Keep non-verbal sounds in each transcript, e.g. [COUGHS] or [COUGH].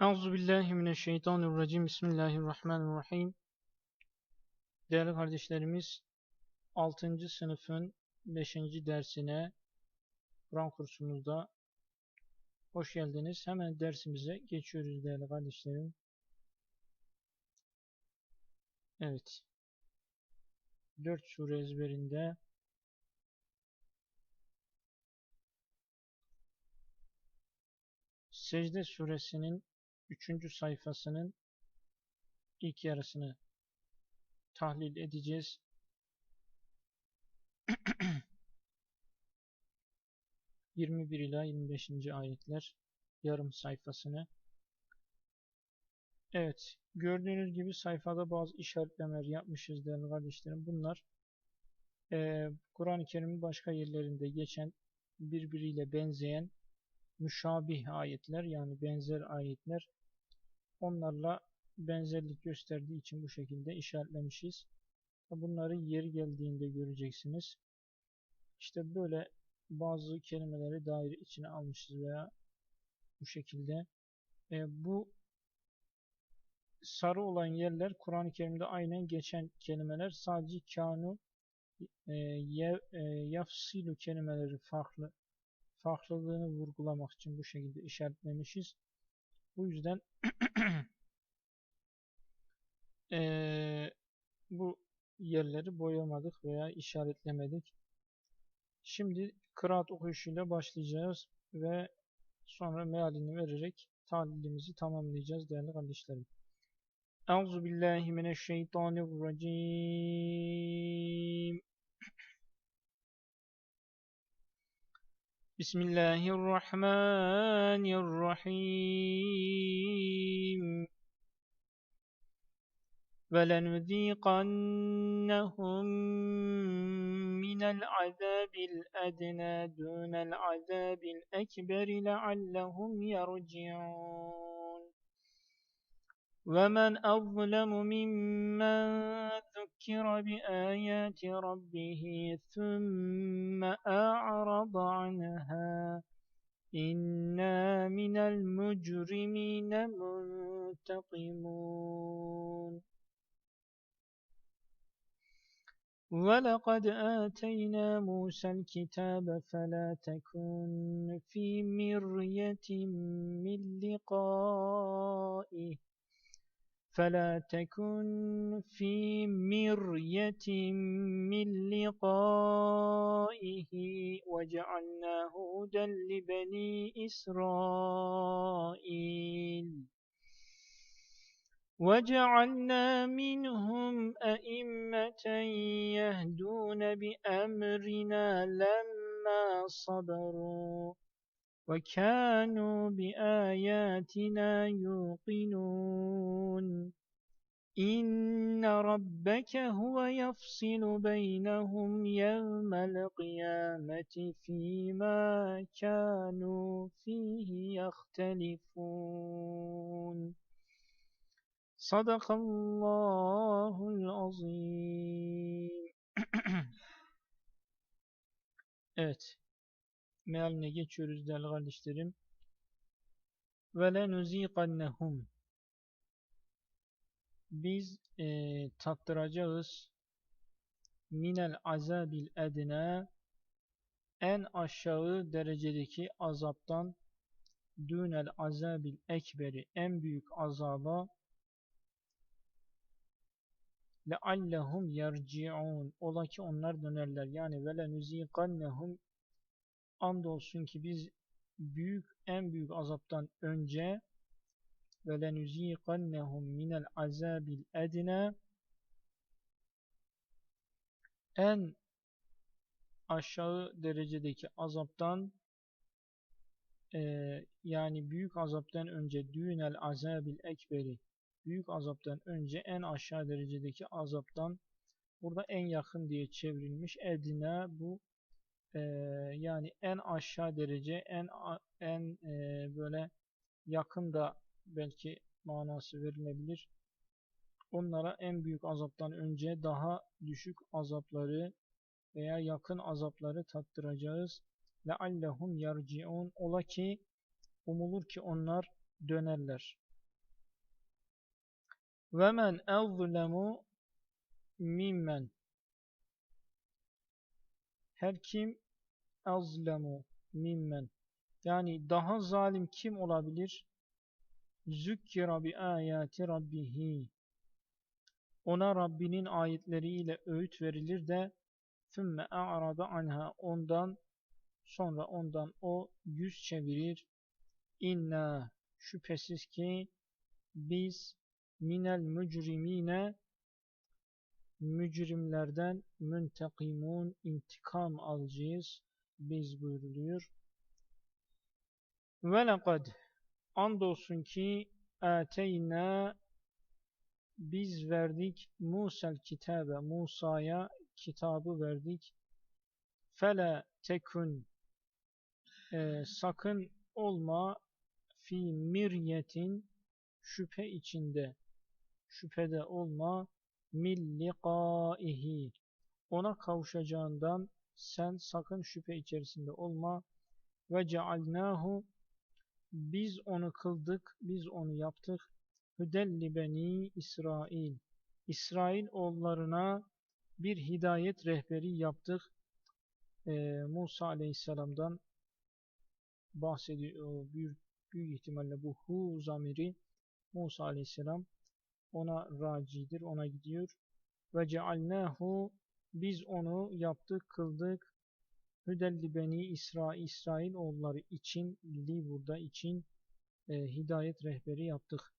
Euzu billahi mineşşeytanirracim. Bismillahirrahmanirrahim. Değerli kardeşlerimiz, 6. sınıfın 5. dersine Kur'an kursumuzda hoş geldiniz. Hemen dersimize geçiyoruz değerli kardeşlerim. Evet. 4 sure ezberinde Secde suresinin 3. sayfasının ilk yarısını tahlil edeceğiz. [CLEARS THROAT] ...21 ila 25. ayetler yarım sayfasını. Evet, gördüğünüz gibi sayfada bazı işaretlemeler yapmışız değerli kardeşlerim. Bunlar e, Kur'an-ı Kerim'in başka yerlerinde geçen birbiriyle benzeyen müşabih ayetler yani benzer ayetler onlarla benzerlik gösterdiği için bu şekilde işaretlemişiz. Bunları yeri geldiğinde göreceksiniz. İşte böyle bazı kelimeleri daire içine almışız veya bu şekilde. E, bu sarı olan yerler Kur'an-ı Kerim'de aynen geçen kelimeler sadece kanu e, e, yafsilu kelimeleri farklı farklılığını vurgulamak için bu şekilde işaretlemişiz. Bu yüzden [CLEARS THROAT] ee, bu yerleri boyamadık veya işaretlemedik. Şimdi kıraat okuyuşuyla başlayacağız ve sonra mealini vererek tahlilimizi tamamlayacağız değerli kardeşlerim. Euzu billahi mineşşeytanirracim. بسم الله الرحمن الرحيم. ولنذيقنهم من العذاب الأدنى دون العذاب الأكبر لعلهم يرجعون. ومن أظلم ممن ذكر بآيات ربه ثم أعرض عنها إنا من المجرمين منتقمون ولقد آتينا موسى الكتاب فلا تكن في مرية من لقائه فلا تكن في مرية من لقائه وجعلناه هدى لبني إسرائيل. وجعلنا منهم أئمة يهدون بأمرنا لما صبروا. وكانوا بآياتنا يوقنون. إن ربك هو يفصل بينهم يوم القيامة فيما كانوا فيه يختلفون. صدق الله العظيم. [COUGHS] Evet. Mealine geçiyoruz değerli kardeşlerim. Ve lenuzikannehum Biz e, tattıracağız. Minel azabil edne en aşağı derecedeki azaptan. Dünel azabil ekberi. En büyük azaba. Leallehum yerciun. Ola ki onlar dönerler. Yani ve lenuzikannehum andolsun ki biz büyük en büyük azaptan önce ve lenüzîqannehum minel azabil edine en aşağı derecedeki azaptan e, yani büyük azaptan önce düğünel azabil ekberi büyük azaptan önce en aşağı derecedeki azaptan burada en yakın diye çevrilmiş edine bu e, yani en aşağı derece en en e, böyle yakın da belki manası verilebilir. Onlara en büyük azaptan önce daha düşük azapları veya yakın azapları tattıracağız. لَعَلَّهُمْ يَرْجِعُونَ Ola ki umulur ki onlar dönerler. Ve men ezlemu mimmen her kim azlemu mimmen. Yani daha zalim kim olabilir? Zükkira bi ayati rabbihi. Ona Rabbinin ayetleriyle öğüt verilir de fümme a'rada anha. Ondan sonra ondan o yüz çevirir. İnna. Şüphesiz ki biz minel mücrimine mücrimlerden müntekimun intikam alacağız. Biz buyuruluyor. Ve lekad andolsun ki ateyna biz verdik Musa'l kitabe Musa'ya kitabı verdik. Fele tekun e, sakın olma fi miryetin şüphe içinde şüphede olma millikaihi ona kavuşacağından sen sakın şüphe içerisinde olma. Ve cealnahu biz onu kıldık biz onu yaptık. Hüdelli beni İsrail. İsrail oğullarına bir hidayet rehberi yaptık. Ee, Musa aleyhisselamdan bahsediyor büyük, büyük ihtimalle bu hu zamiri Musa aleyhisselam ona racidir, ona gidiyor. Ve cealnahu biz onu yaptık, kıldık. Hüdelli beni İsrail, İsrail oğulları için, li burada için e, hidayet rehberi yaptık.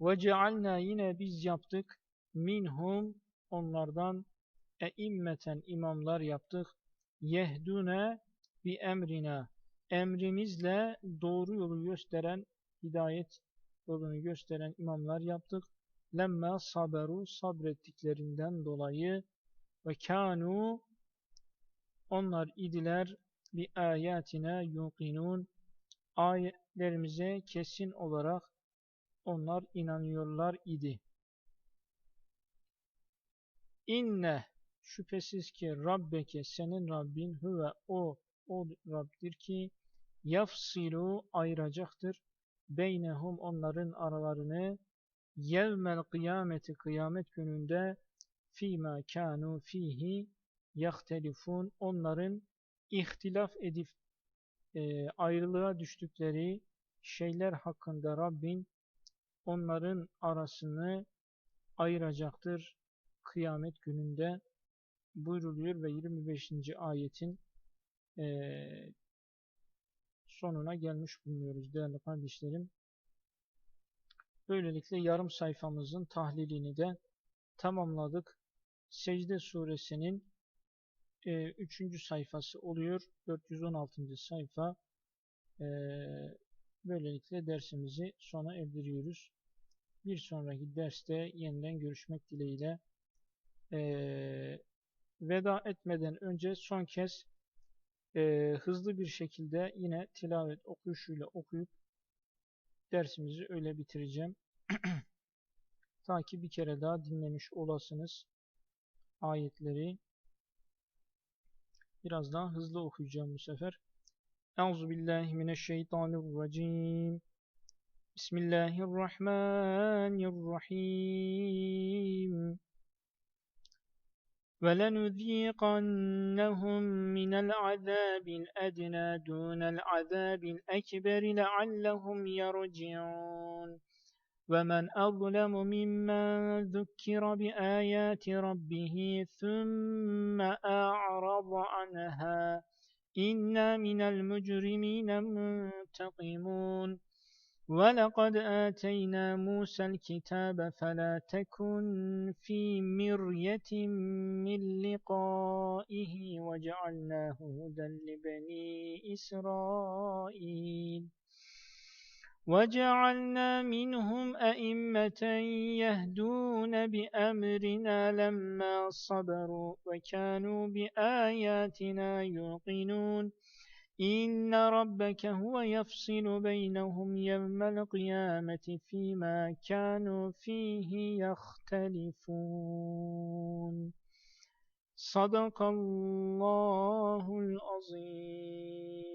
Ve cealna yine biz yaptık minhum onlardan eimmeten imamlar yaptık. Yehdune bi emrina emrimizle doğru yolu gösteren hidayet yolunu gösteren imamlar yaptık. Lemme saberu sabrettiklerinden dolayı ve kanu onlar idiler bi ayatine yuqinun ayetlerimize kesin olarak onlar inanıyorlar idi. İnne şüphesiz ki Rabbeke senin Rabbin huve o o Rab'dir ki yafsilu ayıracaktır beynehum onların aralarını yevmel kıyameti kıyamet gününde fîmâ kânû fihi yahtelifun onların ihtilaf edip e, ayrılığa düştükleri şeyler hakkında Rabbin onların arasını ayıracaktır kıyamet gününde buyruluyor ve 25. ayetin e, sonuna gelmiş bulunuyoruz değerli kardeşlerim. Böylelikle yarım sayfamızın tahlilini de tamamladık. Secde suresinin 3. E, sayfası oluyor. 416. sayfa. E, böylelikle dersimizi sona erdiriyoruz. Bir sonraki derste yeniden görüşmek dileğiyle. E, veda etmeden önce son kez e, hızlı bir şekilde yine tilavet okuyuşuyla okuyup dersimizi öyle bitireceğim. [CLEARS THROAT] Ta ki bir kere daha dinlemiş olasınız ayetleri. Biraz daha hızlı okuyacağım bu sefer. Euzu billahi mineşşeytanirracim. Bismillahirrahmanirrahim. ولنذيقنهم من العذاب الأدنى دون العذاب الأكبر لعلهم يرجعون. ومن أظلم ممن ذكر بآيات ربه ثم أعرض عنها إنا من المجرمين منتقمون. ولقد آتينا موسى الكتاب فلا تكن في مرية من لقائه وجعلناه هدى لبني إسرائيل وجعلنا منهم أئمة يهدون بأمرنا لما صبروا وكانوا بآياتنا يوقنون إن ربك هو يفصل بينهم يوم القيامة فيما كانوا فيه يختلفون صدق الله العظيم